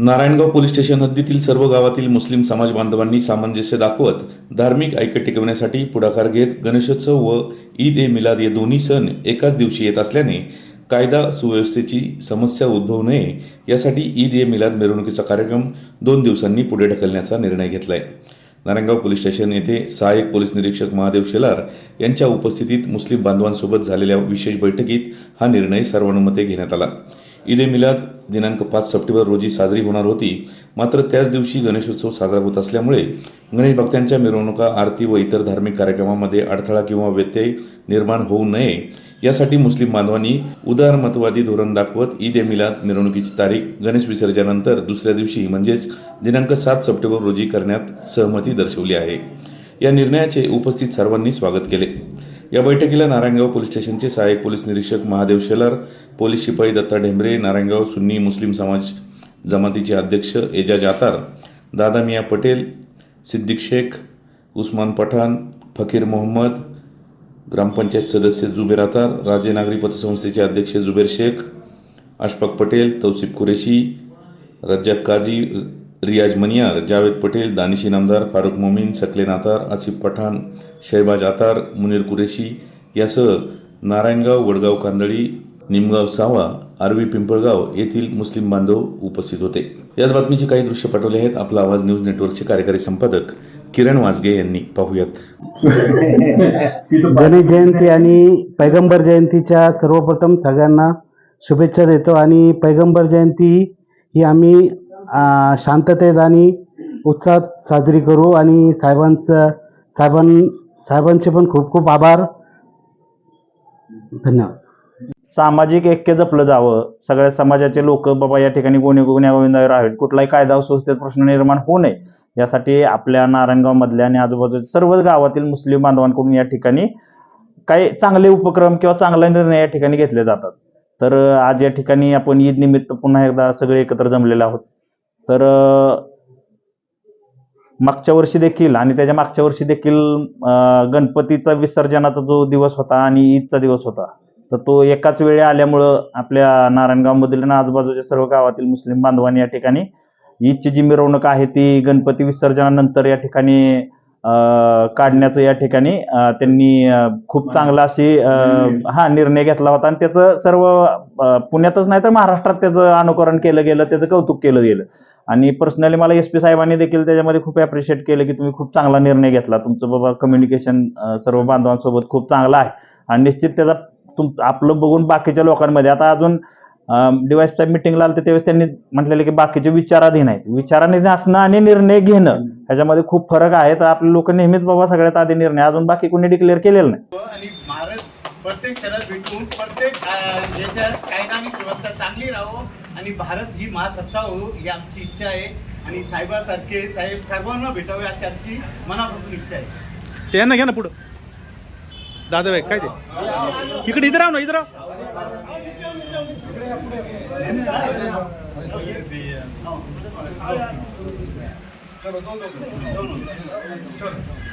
Narayangaon police station हद्दीतील सर्व गावातील मुस्लिम समाज बांधवांनी सामंजस्य दाखवत धार्मिक ऐक्य टिकवण्यासाठी पुढाकार घेत गणेशोत्सव व ईद ए मिलाद हे दोन्ही सण एकाच दिवशी येत असल्याने कायदा सुव्यवस्थेची समस्या उद्भवू नये यासाठी ईद ए मिलाद मिरवणुकीचा कार्यक्रम दोन दिवसांनी पुढे ढकलण्याचा निर्णय घेतलाय. नारायणगाव पोलीस स्टेशन येथे सहाय्यक पोलीस निरीक्षक महादेव शेलार यांच्या उपस्थितीत मुस्लिम बांधवांसोबत झालेल्या विशेष बैठकीत हा निर्णय सर्वानुमते घेण्यात आला. ईद ए मिलाद दिनांक पाच सप्टेंबर रोजी साजरी होणार होती. मात्र त्याच दिवशी गणेशोत्सव साजरा होत असल्यामुळे गणेश भक्तांच्या मिरवणुका आरती व इतर धार्मिक कार्यक्रमामध्ये अडथळा किंवा व्यत्यय निर्माण होऊ नये. यासाठी मुस्लिम बांधवांनी उदारमतवादी धोरण दाखवत ईद ए मिलाद मिरवणुकीची तारीख गणेश विसर्जनानंतर दुसऱ्या दिवशी म्हणजेच दिनांक सात सप्टेंबर रोजी करण्यात सहमती दर्शवली आहे. या निर्णयाचे उपस्थित सर्वांनी स्वागत केले. या बैठकीला नारायणगाव पोलीस स्टेशनचे सहाय्यक पोलीस निरीक्षक महादेव शेलार पोलीस शिपाई दत्ता ढेंबरे नारायणगाव सुन्नी मुस्लिम समाज जमातीचे अध्यक्ष एजाज आतार दादा मिया पटेल सिद्दीक शेख उस्मान पठाण फकीर मोहम्मद ग्रामपंचायत सदस्य जुबेर आतार राजे नागरी पतसंस्थेचे अध्यक्ष जुबेर शेख अशफाक पटेल तौसिफ कुरेशी रज्जाक काझी रियाज मनियार जावेद पटेल दानिश इनामदार फारुख मोमीन सकलेन आतार आसिफ पठाण शहबाज आतार मुनीर कुरेशी यासह नारायणगाव वडगाव कांदळी निमगाव सावा आरवी पिंपळगाव येथील मुस्लिम बांधव उपस्थित होते. याच बातमीची काही दृश्य पाठवले आहेत आपला आवाज न्यूज नेटवर्कचे कार्यकारी संपादक किरण वाजगे यांनी. पाहूयात. गणेश जयंती आणि पैगंबर जयंतीच्या सर्वप्रथम सगळ्यांना शुभेच्छा देतो आणि पैगंबर जयंती ही आम्ही शांततेत आणि उत्साहात साजरी करू आणि साहेबांचं साहेबां साहेबांचे पण खूप खूप आभार. धन्यवाद. सामाजिक ऐक्य जपलं जावं. सगळ्या समाजाचे लोक बाबा या ठिकाणी कोणी गुन्ह्या राहावेत कुठलाही कायदा व प्रश्न निर्माण होऊ नये. यासाठी आपल्या नारायणगाव मधल्या आणि आजूबाजूच्या सर्व गावातील मुस्लिम बांधवांकडून या ठिकाणी काही चांगले उपक्रम किंवा चांगले निर्णय या ठिकाणी घेतले जातात. तर आज या ठिकाणी आपण ईद निमित्त पुन्हा एकदा सगळे एकत्र जमलेले आहोत. तर मागच्या वर्षी देखील आणि त्याच्या मागच्या वर्षी देखील गणपतीचा विसर्जनाचा जो दिवस होता आणि ईदचा दिवस होता तर तो एकाच वेळी आल्यामुळं आपल्या नारायणगावमधील आणि आजूबाजूच्या सर्व गावातील मुस्लिम बांधवांनी या ठिकाणी ईदची जी मिरवणूक आहे ती गणपती विसर्जनानंतर या ठिकाणी काढण्याचं या ठिकाणी त्यांनी खूप चांगला अशी हा निर्णय घेतला होता. आणि त्याचं सर्व पुण्यातच नाही तर महाराष्ट्रात त्याचं अनुकरण केलं गेलं त्याचं कौतुक केलं गेलं. आणि पर्सनली मला एस पी साहेबांनी देखील त्याच्यामध्ये खूप ॲप्रिशिएट केलं की तुम्ही खूप चांगला निर्णय घेतला. तुमचं बाबा कम्युनिकेशन सर्व बांधवांसोबत खूप चांगलं आहे. आणि निश्चित त्याचा तुम आपलं बघून बाकीच्या लोकांमध्ये आता अजून डिवाइस साहेब मिटिंगला आलं त्यावेळेस त्यांनी म्हटलेलं की बाकीचे विचाराधीन आहेत. विचाराधीन असणं आणि निर्णय घेणं ह्याच्यामध्ये खूप फरक आहे. तर आपले लोक नेहमीच बाबा सगळ्यात आधी निर्णय अजून बाकी कोणी डिक्लेअर केलेलं नाही. आणि भारत प्रत्येक क्षणात भेटून प्रत्येक कायदा आणि चांगली राहो आणि भारत ही महासत्ता हो ही आमची इच्छा आहे. आणि साहेबासारखे साहेब सर्वांना भेटावे अशी आमची मनापासून इच्छा आहे. ते ना घ्या ना पुढं. दादा काय ते? इकडे इथं राह ना इथं राह. चलो दो दो चलो